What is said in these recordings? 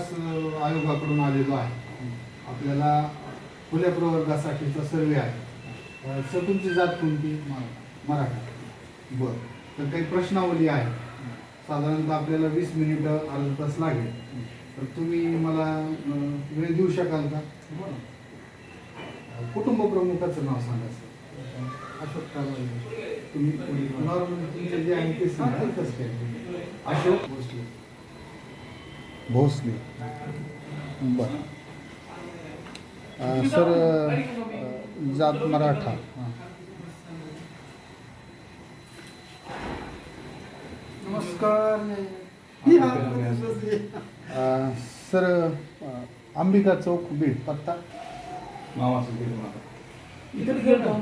विकास आयोगाकडून आलेलो आहे. आपल्याला खुल्या प्रवर्गासाठीचा सर्वे आहे. अ, तुमची जात कोणती? मराठा. बरं. तर काही प्रश्नावली आहे साधारणतः आपल्याला वीस मिनिट अर्धा तास लागेल. तर तुम्ही मला वेळ देऊ शकाल का? कुटुंब प्रमुखाचं नाव सांगा सर. अशोक तुम्ही नॉर्मल तुमचे जे आहे ते सांगाल कसं काय अशोक गोष्टी भोसले. बर. सर जात मराठा. नमस्कार. सर अंबिका चौक बीड पत्ता. इकडे गेलो.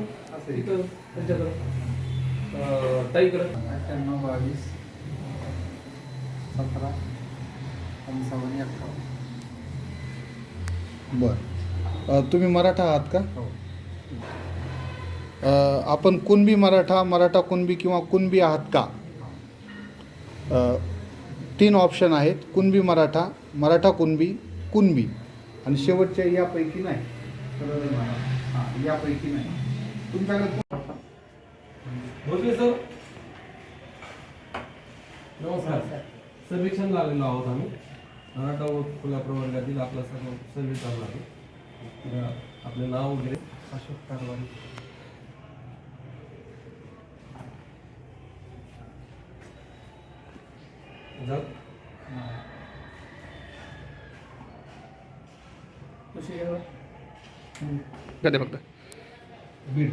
इथं त्यांच्याकडं. अं, ताईकडं. अठ्ठ्याण्णव बावीस सतरा. पंचावन्न अठ्ठावन्न बर तुम्ही मराठा आहात का? हो. अ, आपण कुणबी मराठा मराठा कुणबी किंवा कुणबी आहात का? अ, तीन ऑप्शन आहेत. कुणबी मराठा मराठा कुणबी कुणबी. आणि शेवटच्या यापैकी नाही. हां यापैकी नाही. तुमच्याकडे कोण- भोसले सर. नमस्कार. सर्वेक्षण आलेलो आहोत आम्ही. मराठा व खुल्या प्रवर्गातील आपला सर्व सर्वे चालू आहे. आपले नाव वगैरे अशोक जात कधी फक्त. बीड.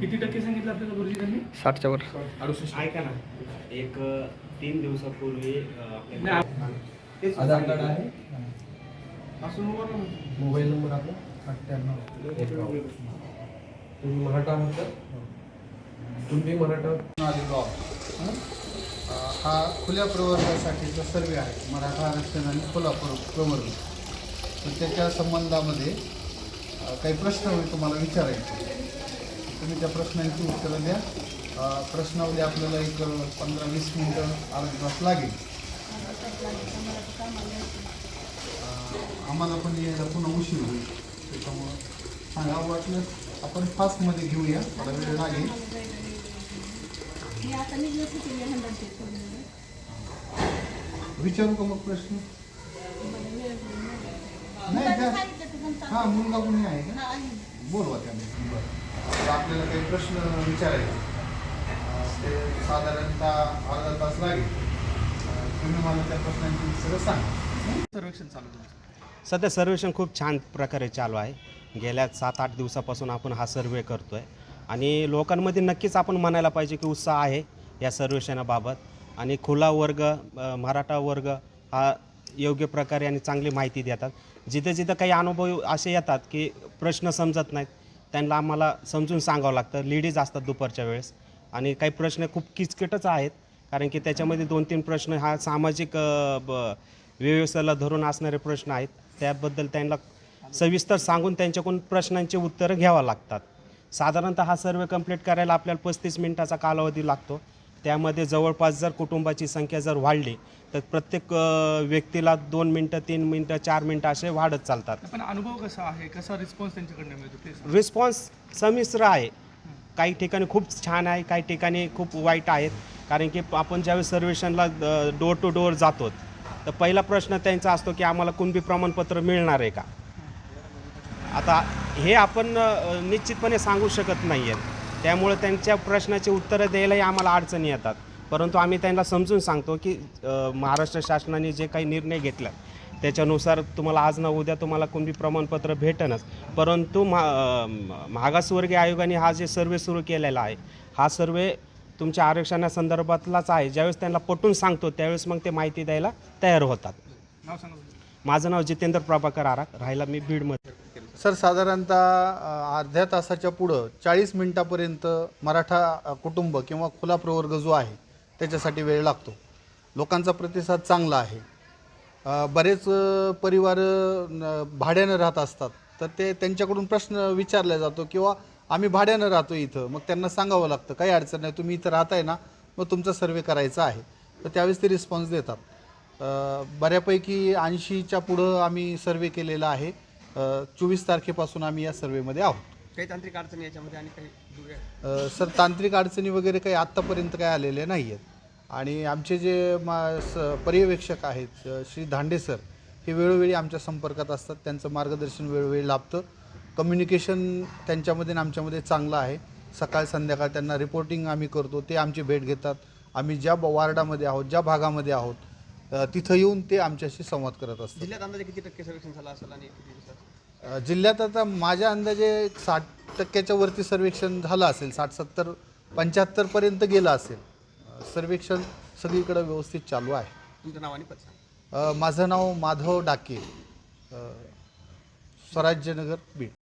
किती टक्के सांगितलं आपल्याला गुरुजी त्यांनी? साठच्या वर. अडुसष्ट. ऐका ना एक तीन दिवसापूर्वी आपल्या आधार कार्ड आहे? असं नको ना. मोबाईल नंबर आपला? अठ्ठ्याण्णव. तुम्ही मराठा आहात का? तुम्ही मराठा? आलेलो आहोत हं? खुल्या प्रवर्गासाठीचा सर्वे आहे. मराठा आरक्षण आणि खुला प्र प्रवर्ग. तर त्याच्या संबंधामध्ये काही प्रश्न मी तुम्हाला विचारायचे तुम्ही त्या प्रश्नांची उत्तरं द्या. प्रश्नावली आपल्याला एक पंधरा वीस मिनटं अर्धा तास लागेल. आम्हाला पण यायला पुन्हा उशीर होईल. त्याच्यामुळं सांगा वाटलं आपण फास्टमध्ये घेऊया. थोडा वेळ लागेल. विचारू का मग प्रश्न? नाही. का पण हा मुलगा कोणी आहे का? बोलवा त्याने बरं. तर आपल्याला काही प्रश्न विचारायचे ते साधारणतः अर्धा तास लागेल. तुम्ही मला त्या प्रश्नांची सगळं सांगा. सर्वेक्षण चालू आहे सध्या सर्वेक्षण खूप छान प्रकारे चालू आहे. गेल्या सात आठ दिवसापासून आपण हा सर्वे करतो आहे आणि लोकांमध्ये नक्कीच आपण म्हणायला पाहिजे की उत्साह आहे या सर्वेक्षणाबाबत. आणि खुला वर्ग मराठा वर्ग हा योग्य प्रकारे आणि चांगली माहिती देतात. जिथे जिथं काही अनुभव असे येतात की प्रश्न समजत नाहीत त्यांना आम्हाला समजून सांगावं लागतं. लेडीज असतात दुपारच्या वेळेस. आणि काही प्रश्न खूप किचकटच आहेत. कारण की त्याच्यामध्ये दोन तीन प्रश्न हा सामाजिक ब- व्यवस्थेला धरून असणारे प्रश्न आहेत. त्याबद्दल त्यांना सविस्तर सांगून त्यांच्याकडून प्रश्नांची उत्तरं घ्यावं लागतात. साधारणतः हा सर्वे कंप्लीट करायला आपल्याला पस्तीस मिनिटाचा कालावधी लागतो. त्यामध्ये जवळपास जर कुटुंबाची संख्या जर वाढली तर प्रत्येक अ, व्यक्तीला दोन मिनटं तीन मिनटं चार मिनटं असे वाढत चालतात. पण अनुभव कसा आहे? कसा रिस्पॉन्स त्यांच्याकडनं मिळतो? ते सांगा. रिस्पॉन्स संमिश्र आहे. काही ठिकाणी खूप छान आहे काही ठिकाणी खूप वाईट आहेत. कारण की आपण ज्यावेळेस सर्वेक्षणला डोर टू डोअर जातो तर पहिला प्रश्न त्यांचा असतो की आम्हाला कुणबी प्रमाणपत्र मिळणार आहे का? आता हे आपण अ, निश्चितपणे सांगू शकत नाही आहेत त्यामुळे त्यांच्या प्रश्नाची उत्तरं द्यायलाही आम्हाला अडचणी येतात. परंतु आम्ही त्यांना समजून सांगतो की महाराष्ट्र शासनाने जे काही निर्णय घेतला त्याच्यानुसार तुम्हाला आज ना उद्या तुम्हाला कुणबी प्रमाणपत्र भेटनच. परंतु मा मागासवर्गीय आयोगाने हा जे सर्वे सुरू केलेला आहे हा सर्वे तुमच्या आरक्षणासंदर्भातलाच आहे. ज्यावेळेस त्यांना पटून सांगतो त्यावेळेस मग ते माहिती द्यायला तयार होतात. माझं नाव जितेंद्र प्रभाकर आराक राहायला मी बीडमध्ये. सर साधारणतः अर्ध्या तासाच्या पुढं चाळीस मिनिटापर्यंत मराठा कुटुंब किंवा खुला प्रवर्ग जो आहे त्याच्यासाठी वेळ लागतो. लोकांचा प्रतिसाद चांगला आहे. बरेच परिवार न- भाड्यानं राहत असतात. तर ते त्यांच्याकडून प्रश्न विचारला जातो किंवा आम्ही भाड्यानं राहतो इथं. मग त्यांना सांगावं लागतं काही अडचण नाही तुम्ही इथं राहताय ना मग तुमचा सर्वे करायचा आहे. तर त्यावेळेस ते रिस्पॉन्स देतात. बऱ्यापैकी ऐंशीच्या पुढं आम्ही सर्वे केलेला आहे. चोवीस तारखेपासून आम्ही या सर्वेमध्ये आहोत. काही तांत्रिक अडचणी याच्यामध्ये आणि काही अ, सर तांत्रिक अडचणी वगैरे काही आत्तापर्यंत काय आलेल्या नाही आहेत आणि आमचे जे मा स पर्यवेक्षक आहेत अ, श्री धांडे सर हे वेळोवेळी आमच्या संपर्कात असतात. त्यांचं मार्गदर्शन वेळोवेळी लाभतं. कम्युनिकेशन त्यांच्यामध्ये आणि आमच्यामध्ये चांगलं आहे. सकाळ संध्याकाळ त्यांना रिपोर्टिंग आम्ही करतो. ते आमची भेट घेतात. आम्ही ज्या ब- वार्डामध्ये आहोत ज्या भागामध्ये आहोत अ, तिथं येऊन ते आमच्याशी संवाद करत असतात. जिल्ह्यात अंदाजे किती टक्के सर्वेक्षण झालं असेल आणि किती दिवसात? जिल्ह्यात आता माझ्या अंदाजे साठ टक्क्याच्या वरती सर्वेक्षण झालं असेल साठ सत्तर पंच्याहत्तरपर्यंत गेलं असेल. सर्वेक्षण सगळीकडे व्यवस्थित चालू आहे. तुमचं नाव आणि माझं नाव माधव डाके स्वराज्यनगर बीड.